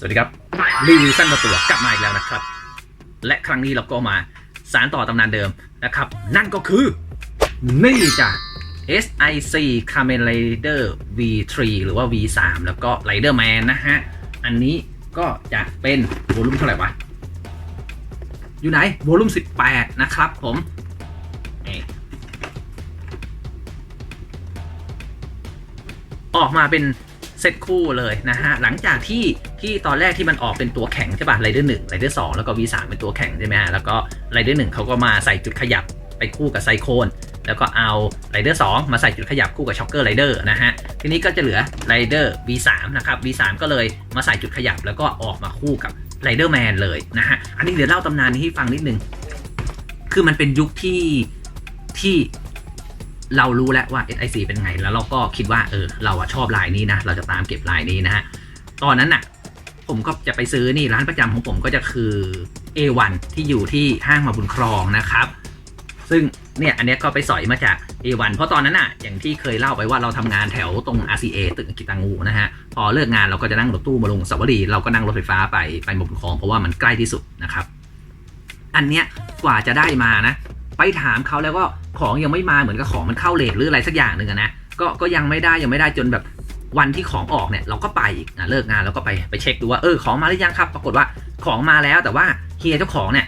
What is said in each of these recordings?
สวัสดีครับรีวิวสั้นมาตัวกลับมาอีกแล้วนะครับ และครั้งนี้เราก็มาสารต่อตำนานเดิมนะครับ นั่นก็คือ นี่จ้ะ SIC Kamen Rider V3 หรือว่า V3 แล้วก็ Rider Man นะฮะ อันนี้ก็จะเป็นโวลุ่มเท่าไหร่วะ อยู่ไหนโวลุ่ม18 นะครับผมออกมาเป็น เซตคู่เลยนะฮะหลังจากที่ที่ตอนแรกที่มันออกเป็นตัวแข็งใช่ป่ะไรเดอร์หนึ่งไรเดอร์สองแล้วก็ V3 เป็นตัวแข็งใช่ไหมฮะแล้วก็ไรเดอร์หนึ่งเขาก็มาใส่จุดขยับไปคู่กับไซโคนแล้วก็เอาไรเดอร์สองมาใส่จุดขยับคู่กับช็อคเกอร์ไรเดอร์นะฮะทีนี้ก็จะเหลือไรเดอร์ V3 นะครับ V3 ก็เลยมาใส่จุดขยับแล้วก็ออกมาคู่กับไรเดอร์แมนเลยนะฮะอันนี้เดี๋ยวเล่าตำนานนี้ให้ฟังนิดนึงคือมันเป็นยุคที่ที่ เรารู้แล้วว่า SIC เป็นไง แล้วเราก็คิดว่าเออเราอะชอบลายนี้นะ เราจะตามเก็บลายนี้นะฮะ ตอนนั้นน่ะผมก็จะไปซื้อนี่ร้านประจำของผมก็จะคือ A1 ที่อยู่ที่ห้างมาบุญครองนะครับ ซึ่งเนี่ยอันนี้ก็ไปสอยมาจาก A1 เพราะตอนนั้นน่ะอย่างที่เคยเล่าไปว่าเราทำงานแถวตรง RCA ตึกกิตังูนะฮะ พอเลิกงานเราก็จะนั่งรถตู้มาลงสาวรีเราก็นั่งรถไฟฟ้าไปไปมาบุญครองเพราะว่ามันใกล้ที่สุดนะครับ อันเนี้ยกว่าจะได้มานะ ไปถามเขาแล้วก็ของยังไม่มาเหมือนกับของมันเข้าเลทหรืออะไรสักอย่างหนึ่งนะก็ก็ยังไม่ได้ยังไม่ได้จนแบบวันที่ของออกเนี่ยเราก็ไปอีกนะเลิกงานเราก็ไปไปเช็คดูว่าเออของมาหรือยังครับ ปรากฏว่าของมาแล้วแต่ว่าเฮียเจ้าของเนี่ย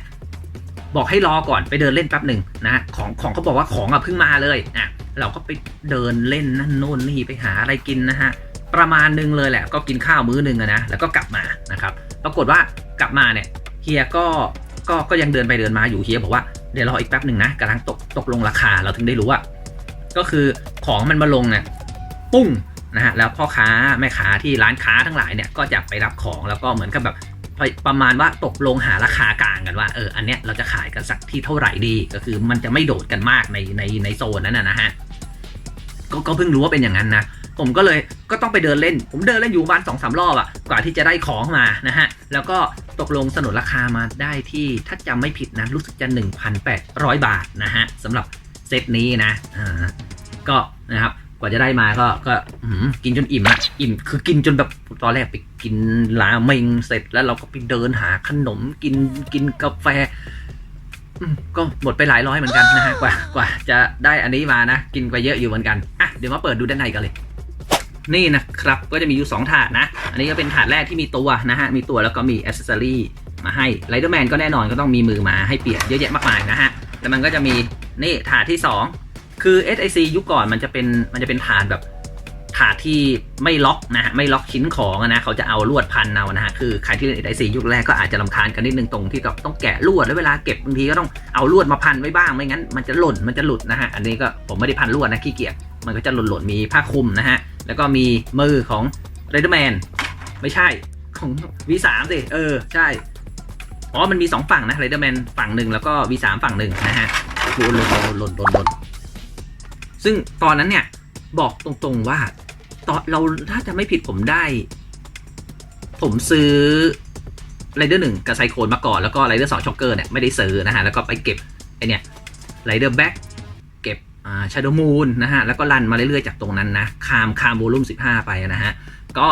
บอกให้รอก่อนไปเดินเล่นแป๊บหนึ่งนะของของเขาบอกว่าของอะเพิ่งมาเลยอะเราก็ไปเดินเล่นนั่นโน่นนี่ไปหาอะไรกินนะฮะประมาณหนึงเลยแหละ ก็กินข้าวมื้อหนึงนะแล้วก็กลับมานะครับ ปรากฏว่ากลับมาเนี่ยเฮียก็ก็ก็ยังเดินไปเดินมาอยู่เฮียบอกว่า เดี๋ยวรออีกแป๊บหนึ่งนะกำลังตกตกลงราคาเราถึงได้รู้ว่า ก็คือของมันมาลงเนี่ยปุ้งนะฮะแล้วพ่อค้าแม่ค้าที่ร้านค้าทั้งหลายเนี่ยก็จะไปรับของแล้วก็เหมือนกับแบบประมาณว่าตกลงหาราคากลางกันว่าเอออันเนี้ยเราจะขายกันสักที่เท่าไหร่ดี ก็คือมันจะไม่โดดกันมากในในในโซนนั้นนะฮะก็ก็เพิ่งรู้ว่าเป็นอย่างนั้นนะ ผมก็เลยก็ต้องไปเดินเล่น ผมเดินเล่นอยู่บ้านสองสามรอบอะกว่าที่จะได้ของมานะฮะ แล้วก็ตกลงสนนราคามาได้ที่ถ้าจำไม่ผิดนะรู้สึกจะ 1,800 บาทนะฮะสำหรับเซตนี้นะอ่าก็นะครับกว่าจะได้มาก็ก็กินจนอิ่มอะอิ่มคือกินจนแบบตอนแรกไปกินราเมงเสร็จแล้วเราก็ไปเดินหาขนมกินกินกาแฟก็หมดไปหลายร้อยเหมือนกันนะฮะกว่ากว่าจะได้อันนี้มานะ กินไปเยอะอยู่เหมือนกันอะเดี๋ยวมาเปิดดูด้านในกันเลย นี่นะครับ ก็จะมีอยู่ 2 ถาดนะ อันนี้ก็เป็นถาดแรกที่มีตัวนะฮะ มีตัวแล้วก็มีอ c เซ s ซอรีมาให้ไรเดอร์แมนก็แน่นอนก็ต้องมีมือมาให้เปลี่ยนเยอะแยะมากมายนะฮะ แล้วมันก็จะมีนี่ถาดที่ 2 คือ SIC ยุคก่อนมันจะเป็นมันจะเป็นถาดแบบถาดที่ไม่ล็อกนะฮะไม่ล็อกชิ้นของนะเขาจะเอาลวดพันเอานะฮะคือใครที่เล่น SIC ยุคแรกก็อาจจะลำคาญกันนิดนึงตรงที่กับต้องแกะลวดแล้วเวลาเก็บบางทีก็ต้องเอาลวดมาพันไว้บ้างไม่งั้นมันจะหล่นมันจะหลุดนะฮะอันนี้ก็ผมไม่ได้พันลวดนะขี้เกียจมันก็จะหล่นหล่นมีผ้าคลุมนะฮะ แล้วก็มีมือของเรด e r แมนไม่ใช่ของ V3 สิเออ ใช่อ๋อมันมี 2 ฝั่งนะเรด e r แมนฝั่งหนึ่งแล้วก็ V3 ฝั่งหนึ่งนะฮะดูหล่นหล่นหล่นหล่นหล่นซึ่งตอนนั้นเนี่ยบอกตรงๆว่าตอนเราถ้าจะไม่ผิดผมได้ ผมซื้อไรเดอร์หนึ่งกับไซโคนมาก่อนแล้วก็ไรเดอร์สองช็อกเกอร์เนี่ยไม่ได้ซื้อนะฮะแล้วก็ไปเก็บไอเนี่ยไรเดอร์แบ็กเก็บอ่า ชาโดมูนนะฮะ แล้วก็รันมาเรื่อยๆจากตรงนั้นนะคามคามโวลุ่ม15 ไปนะฮะ ก็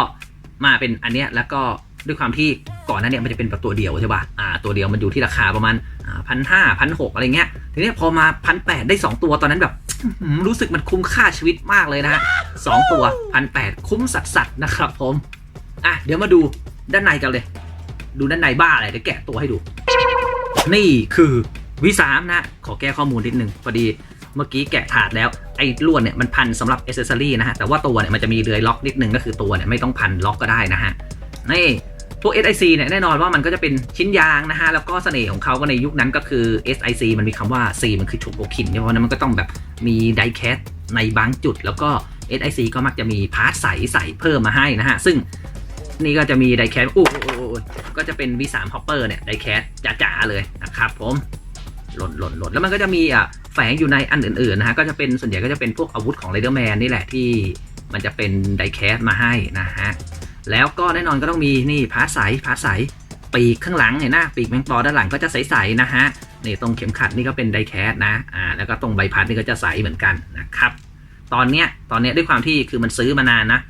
มาเป็นอันเนี้ยแล้วก็ด้วยความที่ก่อนหนั้นเนี่ยมันจะเป็นแบบตัวเดียวใช่ป่ะอ่าตัวเดียวมันอยู่ที่ราคาประมาณพันห้าพันหกอะไรเงี้ย ทีนี้พอมาพันแปดได้ 2 ตัวตอนนั้นแบบรู้สึกมันคุ้มค่าชีวิตมากเลยนะฮะสองตัวพันแปดคุ้มสัสสัสๆนะครับผม อะเดี๋ยวมาดูด้านในกันเลย ดูด้านในบ้าอะไรเดี๋ยวแกะตัวให้ดู นี่คือวิสามนะ ขอแก้ข้อมูลนิดนึงพอดี เมื่อกี้แกะถาดแล้วไอ้ลวดเนี่ยมันพันสำหรับอ c เซ s ซอรี่นะฮะแต่ว่าตัวเนี่ยมันจะมีเรือยล็อกนิดนึงก็คือตัวเนี่ยไม่ต้องพันล็อกก็ได้นะฮะนี่พวก SIC เนี่ยแน่นอนว่ามันก็จะเป็นชิ้นยางนะฮะ แล้วก็เสน่ห์ของเขาก็ในยุคนั้นก็คือ SIC มันมีคำว่า C มันคือฉุกโอคินเพราะฉะนั้นมันก็ต้องแบบมีไดแคสในบางจุด แล้วก็ SIC ก็มักจะมีพาร์ทใสใสเพิ่มมาให้นะฮะ ซึ่งนี่ก็จะมีไดแคสอู้อู้อู้อู้ก็จะเป็น V3 Hopper เนี่ยไดแคสจ๋าๆเลยนะครับผม หล่นหล่นหล่นแล้วมันก็จะมีอะแฝงอยู่ในอันอื่นๆนะฮะก็จะเป็นส่วนใหญ่ก็จะเป็นพวกอาวุธของ r รเดอร์แมนนี่แหละที่มันจะเป็นไดแคสมาให้นะฮะแล้วก็แน่นอนก็ต้องมีนี่พาร์ทใสพาร์ทใสปีกข้างหลังเนี่ยนะปีกแมงปอด้านหลังก็จะใสๆนะฮะนี่ตรงเข็มขัดนี่ก็เป็นไดแคสนะอ่าแล้วก็ตรงใบพัดนี่ก็จะใสเหมือนกันนะครับตอนเนี้ยตอนเนี้ยด้วยความที่คือมันซื้อมานานนะ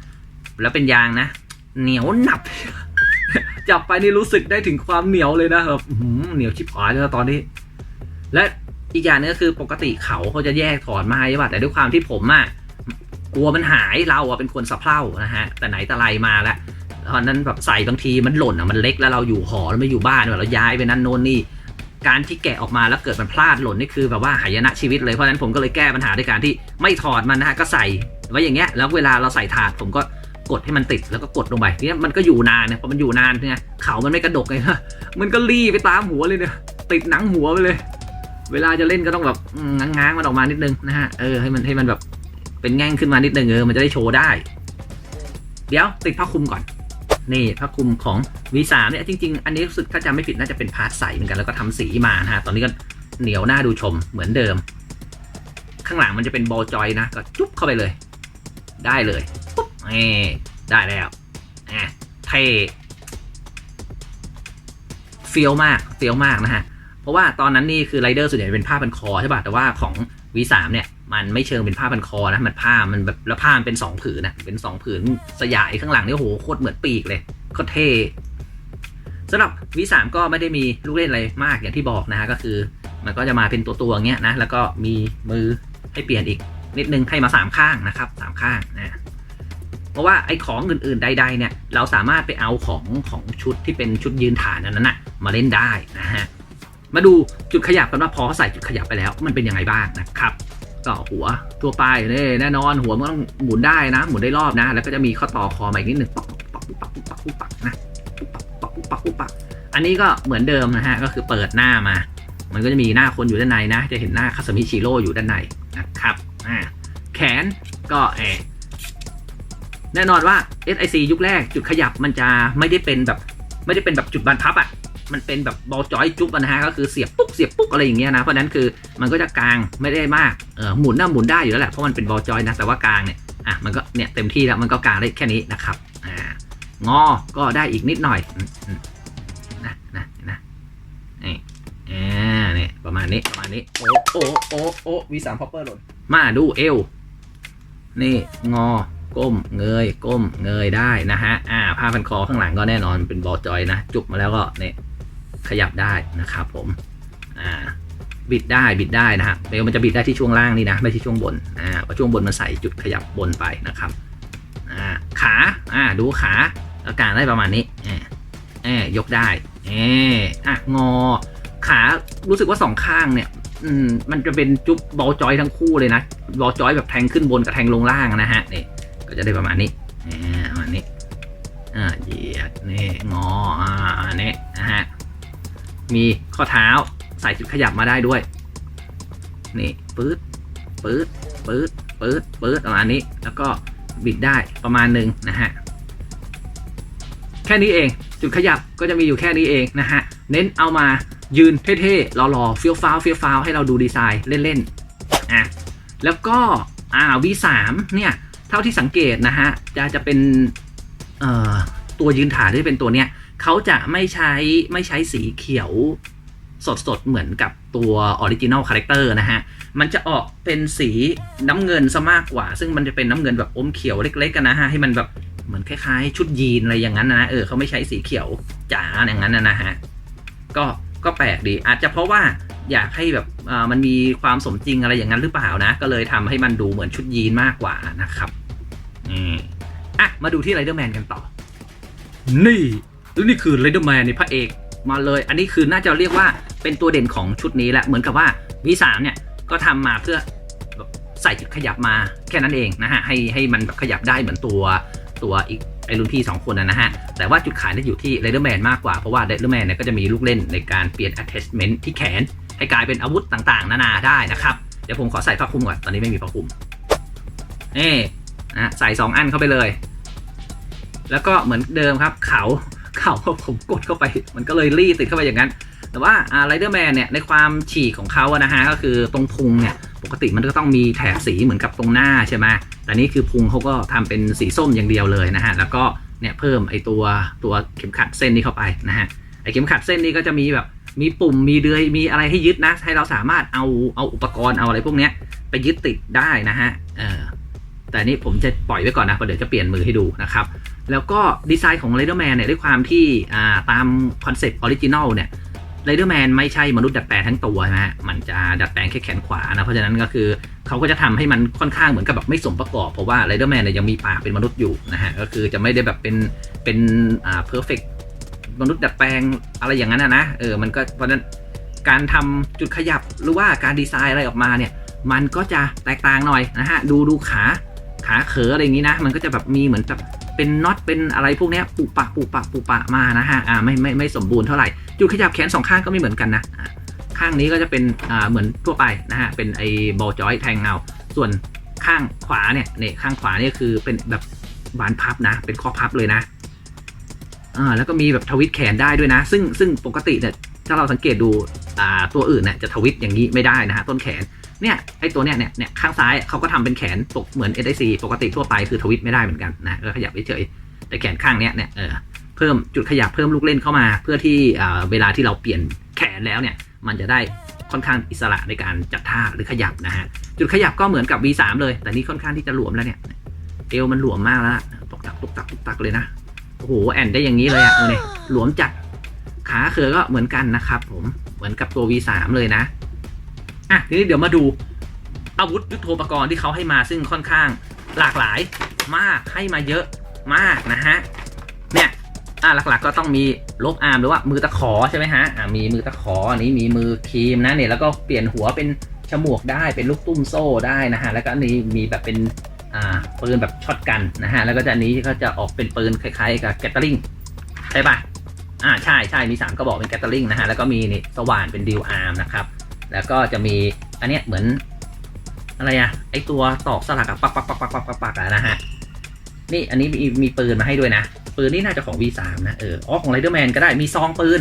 แล้วเป็นยางนะ เหนียวหนับ จับไปนี่รู้สึกได้ถึงความเหนียวเลยนะแบบเหนียวชิบหายเลยตอนนี้ และอีกอย่างนึงก็คือปกติเขาเขาจะแยกถอนมาใช่ป่ะแต่ด้วยความที่ผมอะกลัวมันหายเราอะเป็นคนสะเพร่านะฮะ แต่ไหนแต่ไรมาแล้วตอนนั้นแบบใส่บางทีมันหล่นอะมันเล็กแล้วเราอยู่หอแล้วไม่อยู่บ้านแบบเราย้ายไปนั่นโน่นนี่การที่แกะออกมาแล้วเกิดมันพลาดหล่นนี่คือแบบว่าหายนะชีวิตเลยเพราะฉะนั้นผมก็เลยแก้ปัญหาด้วยการที่ไม่ถอดมันนะฮะก็ใส่ไว้อย่างเงี้ยแล้วเวลาเราใส่ถาดผมก็กดให้มันติดแล้วก็กดลงไปเนี่ยมันก็อยู่นานเนี่ยพอมันอยู่นานเนี่ยเขามันไม่กระดกไงมันก็รีไปตามหัวเลยเนี่ยติดหนังหัวไปเลย เวลาจะเล่นก็ต้องแบบง้างๆมันออกมานิดนึงนะฮะเออให้มันให้มันแบบเป็นแง่งขึ้นมานิดนึงเออมันจะได้โชว์ได้ เดี๋ยวติดผ้าคลุมก่อน นี่ผ้าคลุมของ V3 เนี่ยจริง ๆ อันนี้รู้สึกถ้าจำไม่ผิดน่าจะเป็นพาร์ทใสเหมือนกันแล้วก็ทำสีมานะฮะตอนนี้ก็เหนียวหน้าดูชมเหมือนเดิม ข้างหลังมันจะเป็นบอลจอยนะก็จุ๊บเข้าไปเลย ได้เลยปุ๊บเอได้แล้วแอะเท่เฟี้ยวมากเฟี้ยวมากนะฮะ ราะว่าตอนนั้นนี่คือไรเดอร์ส่วนใหญ่เป็นผ้าพันคอใช่ป่ะแต่ว่าของ V3 เนี่ยมันไม่เชิงเป็นผ้าพันคอนะมันผ้ามันแบบแล้วผ้ามันเป็นสองผืนนะเป็นสองผืนสยายข้างหลังนี่โหโคตรเหมือนปีกเลยโคตรเท่สำหรับ V3 ก็ไม่ได้มีลูกเล่นอะไรมากอย่างที่บอกนะฮะก็คือ มันก็จะมาเป็นตัวตัวเงี้ยนะแล้วก็มีมือให้เปลี่ยนอีกนิดนึงให้มาสามข้างนะครับสามข้างนะเพราะว่าไอ้ของอื่นๆใด ๆ เนี่ยเราสามารถไปเอาของของชุดที่เป็นชุดยืนฐานนั้นน่ะมาเล่นได้นะฮะ มาดูจุดขยับกันว่าพอเขาใส่จุดขยับไปแล้วมันเป็นยังไงบ้างนะครับก็หัวตัวปลายนี่แน่นอนหัวมันต้องหมุนได้นะ หมุนได้รอบนะ แล้วก็จะมีข้อต่อคอมาอีกนิดหนึ่งปักปักปักปักปักปักนะปักปักปักปักปักอันนี้ก็เหมือนเดิมนะฮะก็คือเปิดหน้ามา มันก็จะมีหน้าคนอยู่ด้านในนะ จะเห็นหน้าคาสมิชิโร่อยู่ด้านในนะครับอ่าแขนก็แอแน่นอนว่า SIC ยุคแรกจุดขยับมันจะไม่ได้เป็นแบบไม่ได้เป็นแบบจุดบรรพับอะ่ะ มันเป็นแบบบอลจอยจุ๊บอะนะฮะก็คือเสียบปุ๊บเสียบปุ๊บอะไรอย่างเงี้ยนะ เพราะฉะนั้นคือมันก็จะกลางไม่ได้มากเออหมุนน่าหมุนได้อยู่แล้วแหละเพราะมันเป็นบอลจอยนะแต่ว่ากลางเนี่ยอะมันก็เนี่ยเต็มที่แล้วมันก็กลางได้แค่นี้นะครับอ่างอก็ได้อีกนิดหน่อยอืมอืมนะนะนะนี่อ่าเนี่ยประมาณนี้ประมาณนี้โอ้โอ้โอ้โอ้วีสามพอปเปอร์หล่นมาดูเอวนี่งอก้มเงยก้มเงยได้นะฮะอ่าผ้าพันคอข้างหลังก็แน่นอนเป็นบอลจอยนะ จุกมาแล้วก็เนี่ย ขยับได้นะครับผม อ่า บิดได้บิดได้นะฮะเบลมันจะบิดได้ที่ช่วงล่างนี่นะ ไม่ใช่ช่วงบน อ่าเพราะช่วงบนมันใส่จุดขยับบนไปนะครับ อ่า ขา อ่า ดูขาอาการได้ประมาณนี้แอบแอบยกได้แอบอะ งอ ขา รู้สึกว่าสองข้างเนี่ย อืม มันจะเป็นจุ๊บบอลจอยทั้งคู่เลยนะ บอลจอยแบบแทงขึ้นบนกับแทงลงล่างนะฮะ นี่ ก็จะได้ประมาณนี้อ่าประมาณนี้ อ่า เหยียด นี่ งอ อ่าอันนี้นะฮะ มีข้อเท้าใส่จุดขยับมาได้ด้วย นี่ปื๊ดปื๊ดปื๊ดปื๊ดปื๊ดประมาณนี้ แล้วก็บิดได้ประมาณหนึ่งนะฮะ แค่นี้เองจุดขยับก็จะมีอยู่แค่นี้เองนะฮะ เน้นเอามายืนเท่ๆหล่อๆเฟี้ยวฟ้าวเฟี้ยวฟ้าวให้เราดูดีไซน์เล่นๆอะแล้วก็อ่า V3 เนี่ยเท่าที่สังเกตนะฮะจะจะเป็นเอ่อตัวยืนฐานที่เป็นตัวเนี้ย เขาจะไม่ใช้ไม่ใช้สีเขียวสดสดๆเหมือนกับตัวออริจิน l ลคาแรคเตอร์นะฮะ มันจะออกเป็นสีน้ำเงินซะมากกว่า ซึ่งมันจะเป็นน้ำเงินแบบอมเขียวเล็กๆกันนะฮะ ให้มันแบบเหมือนคล้ายๆ ชุดยีนอะไรอย่างนั้นนะเออเขาไม่ใช้สีเขียวจ๋าอย่างนั้นนะนะฮะ ก็ก็แปลกดี อาจจะเพราะว่าอยากให้แบบอ่ามันมีความสมจริงอะไรอย่างนั้นหรือเปล่านะ ก็เลยทำให้มันดูเหมือนชุดยีนมากกว่านะครับ อืมอะ มาดูที่ไรเดอร์แมนกันต่อ นี่แล้ว นี่คือไรเดอร์แมนในพระเอกมาเลย อันนี้คือน่าจะเรียกว่าเป็นตัวเด่นของชุดนี้แหละ เหมือนกับว่า V3 เนี่ยก็ทำมาเพื่อใส่จุดขยับมาแค่นั้นเองนะฮะให้ให้มันแบบขยับได้เหมือนตัวตัวอีกไอรุ่นพี่สองคนนะฮะ แต่ว่าจุดขายเนี่ยอยู่ที่ r รเดอร์แมนมากกว่า เพราะว่า r รเดอร์แมนเนี่ยก็จะมีลูกเล่นในการเปลี่ยน attachment ที่แขน ให้กลายเป็นอาวุธต่างๆ นานาได้นะครับ เดี๋ยวผมขอใส่ผ้าคลุมก่อน ตอนนี้ไม่มีผ้าคลุมนี่นะใส่สองอันเข้าไปเลย แล้วก็เหมือนเดิมครับเขา ขาผมกดเข้าไป มันก็เลยรีติดเข้าไปอย่างนั้น แต่ว่าไรเดอร์แมนเนี่ยในความฉีกของเขาอะนะฮะก็คือตรงพุงเนี่ยปกติมันก็ต้องมีแถบสีเหมือนกับตรงหน้าใช่ไหมแต่นี่คือพุงเขาก็ทำเป็นสีส้มอย่างเดียวเลยนะฮะแล้วก็เนี่ยเพิ่มไอตัวตัวเข็มขัดเส้นนี้เข้าไปนะฮะไอเข็มขัดเส้นนี้ก็จะมีแบบมีปุ่มมีเดือยมีอะไรให้ยึดนะให้เราสามารถเอาเอาอุปกรณ์เอาอะไรพวกเนี้ยไปยึดติดได้นะฮะเออแต่นี่ผมจะปล่อยไว้ก่อนนะเพราะเดี๋ยวจะเปลี่ยนมือให้ดูนะครับ แล้วก็ดีไซน์ของ r รเดอร์แมนเนี่ยด้วยความที่อ่าตามคอนเซปต์ออริจินอลเนี่ยไรเดอร์แมนไม่ใช่มนุษย์ดัดแปลงทั้งตัวนะฮะ มันจะดัดแปลงแค่แขนขวานะ เพราะฉะนั้นก็คือเขาก็จะทำให้มันค่อนข้างเหมือนกับแบบไม่สมประกอบ เพราะว่าไรเดอร์แมนเนี่ยยังมีปากเป็นมนุษย์อยู่นะฮะ ก็คือจะไม่ได้แบบเป็นเป็นอ่าเพอร์เฟกมนุษย์ดัดแปลงอะไรอย่างนั้นนะ เออ มันก็เพราะฉะนั้นการทำจุดขยับหรือว่าการดีไซน์อะไรออกมาเนี่ย มันก็จะแตกต่างหน่อยนะฮะ ดูดูขาขาเขออะไรอย่างนี้นะ มันก็จะแบบมีเหมือนแบบ เป็นน็อตเป็นอะไรพวกนี้ปุปะปุปะปุปะมานะฮะอ่าไม่ไม่ไม่สมบูรณ์เท่าไหร่จุดขยับแขนสองข้างก็ไม่เหมือนกันนะข้างนี้ก็จะเป็นอ่าเหมือนทั่วไปนะฮะเป็นไอ้บอลจอยแทงเงา ส่วนข้างขวาเนี่ยเนี่ยข้างขวาเนี่ยคือเป็นแบบบานพับนะ เป็นข้อพับเลยนะอ่าแล้วก็มีแบบทวิตแขนได้ด้วยนะ ซึ่งซึ่งปกติเนี่ยถ้าเราสังเกตดูอ่าตัวอื่นเนี่ยจะทวิตอย่างนี้ไม่ได้นะฮะต้นแขน เนี่ยไอตัวเนี้ยเนี่ยเนี่ยข้างซ้ายเขาก็ทำเป็นแขนปกเหมือน SIC ปกติทั่วไปคือทวิตไม่ได้เหมือนกันนะก็ขยับเฉยแต่แขนข้างเนี้ยเนี่ยเออเพิ่มจุดขยับเพิ่มลูกเล่นเข้ามา เพื่อที่อ่าเวลาที่เราเปลี่ยนแขนแล้วเนี่ยมันจะได้ค่อนข้างอิสระในการจัดท่าหรือขยับนะฮะจุดขยับก็เหมือนกับ V3 เลย แต่นี่ค่อนข้างที่จะหลวมแล้วเนี่ยเอวมันหลวมมากแล้วตกตักตกตักตกตักเลยนะโอ้โหแอนได้อย่างนี้เลยอะเนี่ยหลวมจัดขาเขือก็เหมือนกันนะครับผมเหมือนกับตัว V3 เลยนะ อะทีนี้เดี๋ยวมาดูอาวุธยุทโธปกรณ์ที่เขาให้มาซึ่งค่อนข้างหลากหลายมากให้มาเยอะมากนะฮะเนี่ยอ่าหลักๆก็ต้องมีลบอาร์มหรือว่ามือตะขอใช่ไหมฮะอ่ามีมือตะขออันนี้มีมือครีมนะเนี่ยแล้วก็เปลี่ยนหัวเป็นฉมวกได้เป็นลูกตุ้มโซ่ได้นะฮะแล้วก็อันนี้มีแบบเป็นอ่าปืนแบบช็อตกันนะฮะแล้วก็จะอันนี้ก็จะออกเป็นปืนคล้ายๆกับแกตเตอร์ลิงใช่ปะอ่าใช่ใช่มีสามกระบอกเป็นแกตเตอร์ลิงนะฮะแล้วก็มีนี่สว่านเป็นดิวอาร์มนะครับ แล้วก็จะมีอันเนี้ยเหมือนอะไรอะไอตัวตอกสลักอะปักปักปักปักปักปักปักอะนะฮะนี่อันนี้มีมีปืนมาให้ด้วยนะ ปืนนี่น่าจะของ V3 นะเอออ๋อของไรเดอร์แมนก็ได้มีซองปืน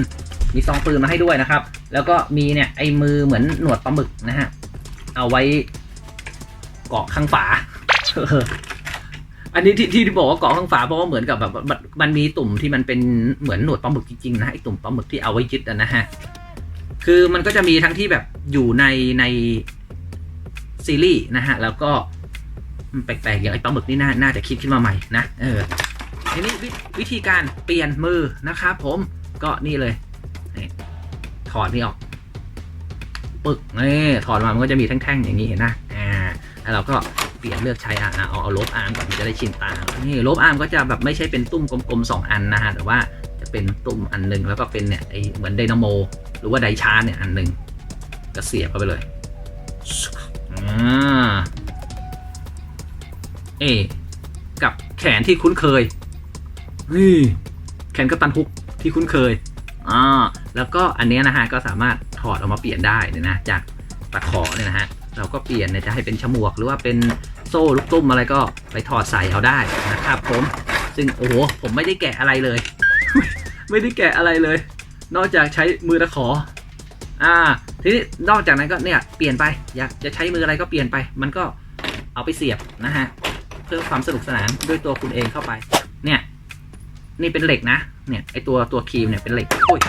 มีซองปืนมาให้ด้วยนะครับ แล้วก็มีเนี่ยไอมือเหมือนหนวดปลาหมึกนะฮะเอาไว้เกาะข้างฝาอันนี้ที่ที่บอกว่าเกาะข้างฝาเพราะว่าเหมือนกับแบบมันมีตุ่มที่มันเป็นเหมือนหนวดปลาหมึกจริงๆนะไอตุ่มปลาหมึกที่เอาไว้ยึดอะนะฮะคือมันก็จะมีทั้งที่แบบ อยู่ในในซีรีส์นะฮะ แล้วก็แปลกๆอย่างไอ้ปลาหมึกนี่น่าน่าจะคิดขึ้นมาใหม่นะ เออทีนี้วิธีการเปลี่ยนมือนะครับผมก็นี่เลยถอดนี่ออกปึกนี่ถอดมามันก็จะมีแท่งๆอย่างนี้เห็นนะอ่าแล้วเราก็เปลี่ยนเลือกใช้อะอะเอาเอาลบอาร์มก่อนมันจะได้ชินตานี่ลบอาร์มก็จะแบบไม่ใช่เป็นตุ้มกลมๆสองอันนะฮะแต่ว่าจะเป็นตุ้มอันหนึ่งแล้วก็เป็นเนี่ยไอเหมือนไดนาโม หรือว่าไดชาร์เนี่ยอันหนึ่ง ก็เสียบเข้าไปเลยอ่าเอกับแขนที่คุ้นเคยนี่แขนกัปตันฮุกที่คุ้นเคยอ่าแล้วก็อันเนี้ยนะฮะก็สามารถถอดออกมาเปลี่ยนได้เนี่ยนะจากตะขอเนี่ยนะฮะเราก็เปลี่ยนเนี่ยจะให้เป็นฉมวกหรือว่าเป็นโซ่ลูกตุ้มอะไรก็ไปถอดใส่เอาได้นะครับผม ซึ่งโอ้โหผมไม่ได้แกะอะไรเลย ไม่ได้แกะอะไรเลย นอกจากใช้มือตะขอ อ่า ทีนี้นอกจากนั้นก็เนี่ยเปลี่ยนไป อยากจะใช้มืออะไรก็เปลี่ยนไป มันก็เอาไปเสียบนะฮะ เพื่อความสนุกสนานด้วยตัวคุณเองเข้าไป เนี่ย นี่เป็นเหล็กนะ เนี่ยไอตัวตัวครีมเนี่ยเป็นเหล็กโอ้ย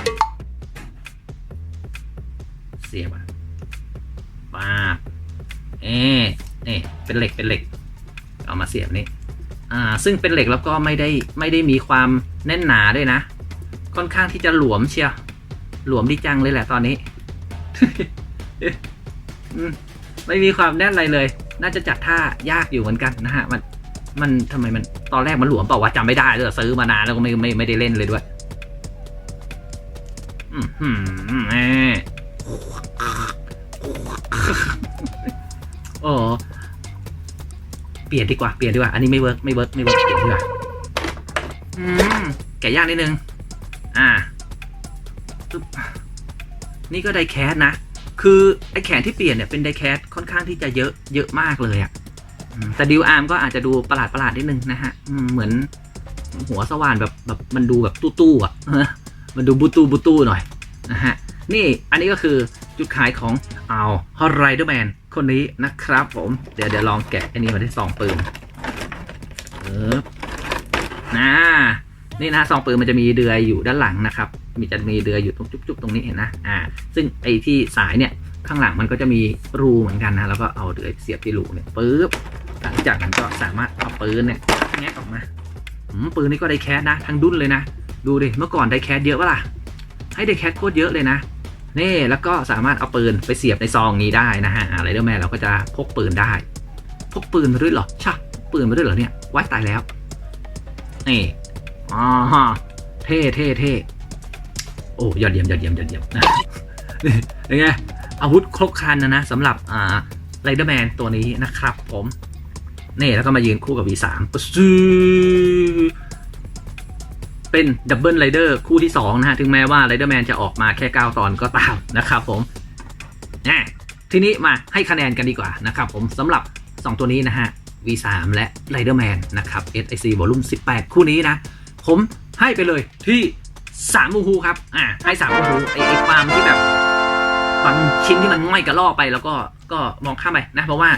เสียบอะป้าเอ๊ะนี่เป็นเหล็กเป็นเหล็ก เอามาเสียบนี่อ่า ซึ่งเป็นเหล็กแล้วก็ไม่ได้ไม่ได้มีความแน่นหนาด้วยนะ ค่อนข้างที่จะหลวมเชียวหลวมดีจังเลยแหละตอนนี้ ไม่มีความแน่นอะไรเลย น่าจะจัดท่ายากอยู่เหมือนกันนะฮะ มันมันทำไมมันตอนแรกมันหลวมเปล่าวะจำไม่ได้เลยซื้อมานานแล้วก็ไม่ไม่ไม่ได้เล่นเลยด้วยอืมหืมแหมโอ้เปลี่ยนดีกว่าเปลี่ยนดีกว่า อันนี้ไม่เวิร์กไม่เวิร์กไม่เวิร์กเปลี่ยนดีกว่าแกะยากนิดนึง อ่า นี่ก็ไดแคสนะ คือไอแขนที่เปลี่ยนเนี่ยเป็นไดแคสค่อนข้างที่จะเยอะเยอะมากเลยอะ่ะแต่ดิวอาร์มก็อาจจะดูประหลาดประหลาดนิดนึงนะฮะเหมือนหัวสว่านแบบแบบมันดูแบบตู้ตู้ๆอะมันดูบูตู้บูตู้หน่อยนะฮะนี่อันนี้ก็คือจุดขายของเอาฮอร์ไรเดอร์แมนคนนี้นะครับผม เดี๋ยวเดี๋ยวลองแกะอันนี้มาที่ซองปืนเออ นี่นะซองปืนมันจะมีเดือยอยู่ด้านหลังนะครับมีจะมีเดือยอยู่ตรงจุ๊บๆตรงนี้เห็นนะอ่าซึ่งไอ้ที่สายเนี่ยข้างหลังมันก็จะมีรูเหมือนกันนะแล้วก็เอาเดือยเสียบที่รูเนี่ยปึ๊บหลังจากนั้นก็สามารถเอาปืนเนี่ยแงะออกมาอืมปืนนี้ก็ได้แคสนะทั้งดุนเลยนะ ดูดิเมื่อก่อนได้แคสเยอะปะล่ะให้ได้แคสโคตรเยอะเลยนะนี่แล้วก็สามารถเอาปืนไปเสียบในซองนี้ได้นะฮะอะไรเดอร์แมนเราก็จะพกปืนได้พกปืนมาด้วยเหรอใช่ปืนมาด้วยเหรอเนี่ยว้ายตายแล้วนี่ อ๋อฮะเท่เท่เท่โอ้ยอดเยี่ยมยอดเยี่ยมยอดเยี่ยมนะนี่เป็นไงอาวุธครบครันนะนะสำหรับอ่าไรเดอร์แมนตัวนี้นะครับผมนี่แล้วก็มายืนคู่กับ V3 ปซื้อเป็นดับเบิลไรเดอร์คู่ที่ 2 นะฮะ ถึงแม้ว่าไรเดอร์แมนจะออกมาแค่ 9 ตอนก็ตามนะครับผมแน่ทีนี้มาให้คะแนนกันดีกว่านะครับผมสำหรับ 2 ตัวนี้นะฮะ V3 และ Riderman นนะครับ SIC Volume 18 คู่นี้นะ ผมให้ไปเลยที่3มูฮูครับ อ่าให้3มูฮูไอ้ไอ้ความที่แบบบางชิ้นที่มันง่อยกระลอกไป แล้วก็ก็มองข้ามไปนะ เพราะว่า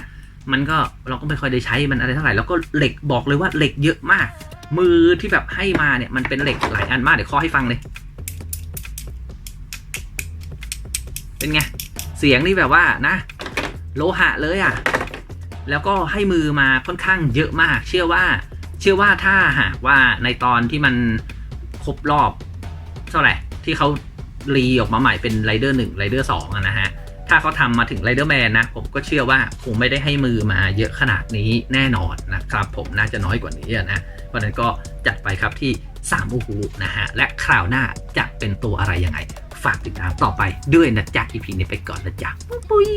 มันก็เราก็ไม่ค่อยได้ใช้มันอะไรเท่าไหร่แล้วก็เหล็กบอกเลยว่าเหล็กเยอะมาก มือที่แบบให้มาเนี่ยมันเป็นเหล็กหลายอันมากเดี๋ยวข้อให้ฟังเลย เป็นไง เสียงนี่แบบว่านะ โลหะเลยอะ่ะ แล้วก็ให้มือมาค่อนข้างเยอะมาก เชื่อว่า เชื่อว่าถ้าหากว่าในตอนที่มันครบรอบเท่าไหร่ที่เขารีออกมาใหม่เป็นไรเดอร์หนึ่งไรเดอร์สองนะฮะ ถ้าเขาทำมาถึงไรเดอร์แมนนะ ผมก็เชื่อว่าคงไม่ได้ให้มือมาเยอะขนาดนี้แน่นอนนะครับ ผมน่าจะน้อยกว่านี้นะเพราะนั้นก็จัดไปครับที่3อูฮูนะฮะ และคราวหน้าจะเป็นตัวอะไรยังไง ฝากติดตามต่อไปด้วยนะจ๊ะ EP นี้ไปก่อนนะจ๊ะ ปุ้ย